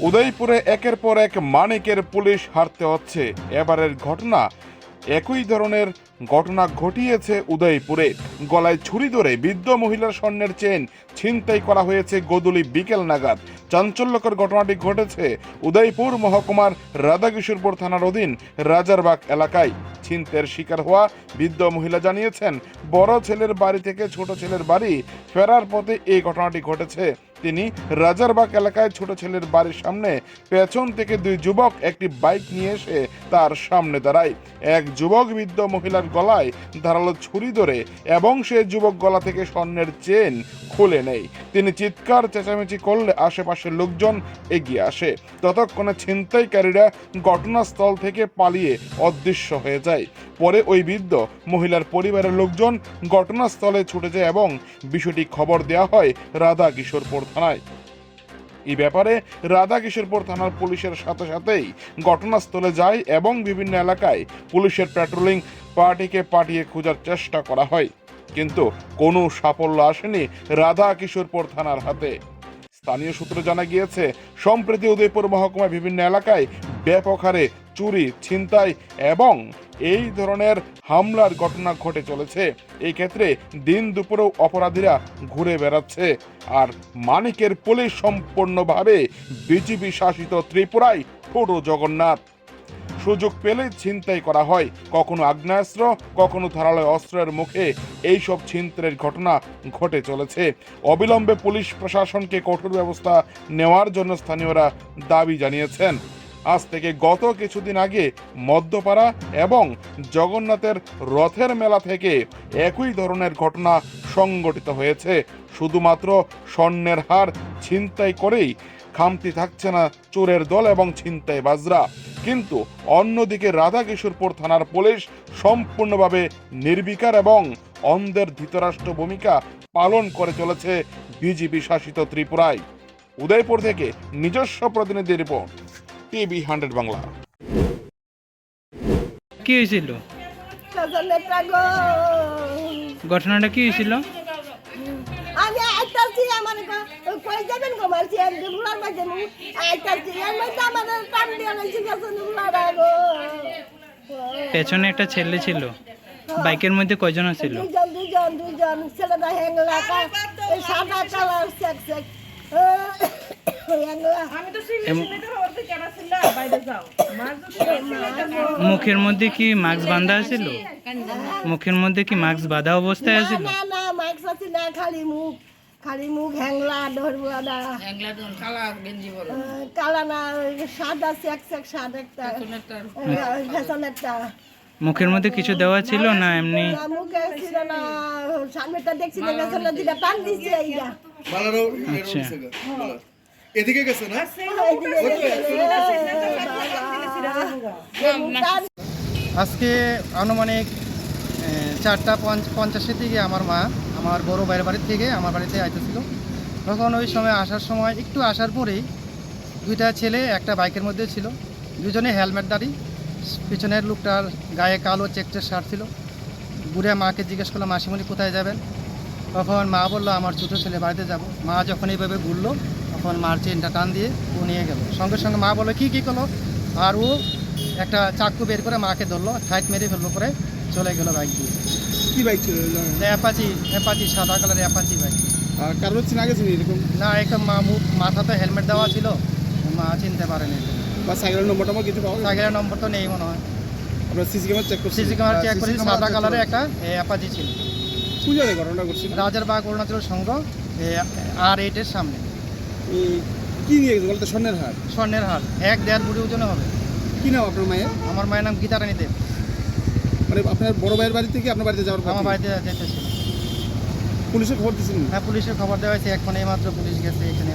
উদয়পুরে একের পর এক মানিকের পুলিশ হারতে হচ্ছে। এবারের ঘটনা একই ধরনের ঘটনা ঘটিয়েছে উদয়পুরে। গলায় ছুরি ধরে বৃদ্ধ মহিলার স্বর্ণের চেন ছিনতাই করা হয়েছে গোদুলি বিকেল নাগাদ। চাঞ্চল্যকর ঘটনাটি ঘটেছে উদয়পুর মহকুমার রাধাকিশোরপুর থানার অধীন রাজারবাগ এলাকায়। ছিনতের শিকার হওয়া বৃদ্ধ মহিলা জানিয়েছেন, বড় ছেলের বাড়ি থেকে ছোট ছেলের বাড়ি ফেরার পথে এই ঘটনাটি ঘটেছে। তিনি রাজারবাগ এলাকায় ছোট ছেলের বাড়ির সামনে পেছন থেকে দুই যুবক একটি বাইক নিয়ে এসে তার সামনে দাঁড়ায়। এক যুবক বৃদ্ধ মহিলার গলায় ধারালো ছুরি ধরে এবং সে যুবক গলা থেকে স্বর্ণের চেন খুলে নেয়। তিনি চিৎকার, চেঁচামেচি করলে আশেপাশের লোকজন এগিয়ে আসে। ততক্ষণে ছিনতাইকারীরা ঘটনাস্থল থেকে পালিয়ে অদৃশ্য হয়ে যায়। পরে ওই বৃদ্ধ মহিলার পরিবারের লোকজন ঘটনাস্থলে ছুটে যায় এবং বিষয়টি খবর দেওয়া হয় রাধা কিশোরপুর থানায়। এই ব্যাপারে রাধা কিশোরপুর থানার পুলিশের সাথে সাথেই ঘটনাস্থলে যায় এবং বিভিন্ন এলাকায় পুলিশের প্যাট্রোলিং পার্টিকে পাঠিয়ে খোঁজার চেষ্টা করা হয়। কিন্তু কোনো সাফল্য আসেনি রাধা কিশোরপুর থানার হাতে। স্থানীয় সূত্রে জানা গিয়েছে, সম্প্রতি উদয়পুর মহকুমার বিভিন্ন এলাকায় ব্যাপক হারে চুরি, ছিনতাই এবং এই ধরনের হামলার ঘটনা ঘটে চলেছে। এই ক্ষেত্রে দিন দুপুরেও অপরাধীরা ঘুরে বেড়াচ্ছে। আর মানিকের পুলিশ সম্পূর্ণভাবে বিজেপি শাসিত ত্রিপুরায় ছোট জগন্নাথ। সুযোগ পেলে ছিনতাই করা হয়। কখনো আগ্নেয়াস্ত্র, কখনো ধারালো অস্ত্রের মুখে এইসব ছিনতাইয়ের ঘটনা ঘটে চলেছে। অবিলম্বে পুলিশ প্রশাসনকে কঠোর ব্যবস্থা নেওয়ার জন্য স্থানীয়রা দাবি জানিয়েছেন। আজ থেকে গত কিছুদিন আগে মধ্যপাড়া এবং জগন্নাথের রথের মেলা থেকে একই ধরনের ঘটনা সংঘটিত হয়েছে। শুধুমাত্র স্বর্ণের হার ছিনতাই করেই খামতি থাকছে না চোরের দল এবং ছিনতাই বাজরা কিন্তু অন্যদিকে রাধাকিশোরপুর থানার পুলিশ সম্পূর্ণভাবে নির্বিকার এবং অন্ধের ধৃতরাষ্ট্র ভূমিকা পালন করে চলেছে বিজেপি শাসিত ত্রিপুরায়। উদয়পুর থেকে নিজস্ব প্রতিনিধি রিপোর্ট। TV hundred Bangla. কি হয়েছিল? গো ঘটনাটা কি হয়েছিল? আমি আইতাছি আমার ক- কই যাবেন গো মারছি আরগুলার মাঝে মু আইতাছি এর মধ্যে আমাদের টান দিয়ে লাইছি গেছে গুলার গো। পেছনে একটা ছেলে ছিল। বাইকের মধ্যে কয়জন ছিল দুজন দুজন দুজন ছেলেটা হ্যাংলা সাদা কালার মুখের মধ্যে কি মাস্ক বাঁধা ছিল মুখের মধ্যে কি মাস্ক বাঁধা অবস্থায় আছিল? না না মাইক সাথে না খালি মুখ খালি মুখ হ্যাংলা ধরবুয়া না। কালা না ওই সাদা চেক চেক সাদা একটা। ফ্যাশনেরটা। মুখের মধ্যে কিছু দেওয়া ছিল না এমনি? মুখে ছিল না। সামনেটা দেখছি ফ্যাশনের দিকে টান দিচ্ছে আচ্ছা। এদিকে গেছে না? আজকে আনুমানিক চারটা পঞ্চ পঞ্চাশের দিকে আমার মা আমার বড় ভাইয়ের বাড়ির থেকে আমার বাড়িতে আইতেছিল। তখন ওই সময় আসার সময় একটু আসার পরেই দুইটা ছেলে একটা বাইকের মধ্যে ছিল। দুজনে হেলমেট দাঁড়ি পিছনের লোকটার গায়ে কালো চেকচের শার্ট ছিল। বুড়ে মাকে জিজ্ঞেস করল মাসিমণি কোথায় যাবেন? তখন মা বলল আমার ছোটো ছেলে বাড়িতে যাব। মা যখন এইভাবে ঘুরলো তখন মার চেনটা টান দিয়ে ও নিয়ে গেল। সঙ্গে সঙ্গে মা বলল কী কী করল? আর ও একটা চাকু বের করে মাকে ধরলো ঠাইট মেরে ফেলল করে চলে গেলো বাইক দিয়ে। কি বাইক ছিল অ্যাপাচি অ্যাপাচি সাদা কালার অ্যাপাচি বাইক। আর কারোর চিনা গেছে এরকম? না মুখ মাথাতে হেলমেট দেওয়া ছিল মা চিনতে পারেনি। বা সাইকেলের নম্বর টম্বর কিছু পাওয়া সাইকেলের নম্বর তো নেই মনে হয়। আমরা সিসি ক্যামেরা চেক করছি সিসি ক্যামেরা চেক করেছি সাদা কালারের একটা অ্যাপাচি ছিল। কোন জায়গায় ঘটনাটা করছিল রাজারবাগ অরুণাচল সংঘ আর এইটের সামনে। কি নিয়ে গেছে বলতে স্বর্ণের হার? স্বর্ণের হার এক দেড় বুড়ি ওজনে হবে। কি নাম আপনার মায়ের? আমার মায়ের নাম গীতা রানী দেব মানে আপনার বড় ভাইয়ের বাড়ি থেকে আপনার বাড়িতে যাওয়ার আমার বাড়িতে যেতেছিল পুলিশে খবর দিয়েছিলেন হ্যাঁ পুলিশে খবর দেওয়া হয়েছে এখন এইমাত্র পুলিশ গেছে এখানে।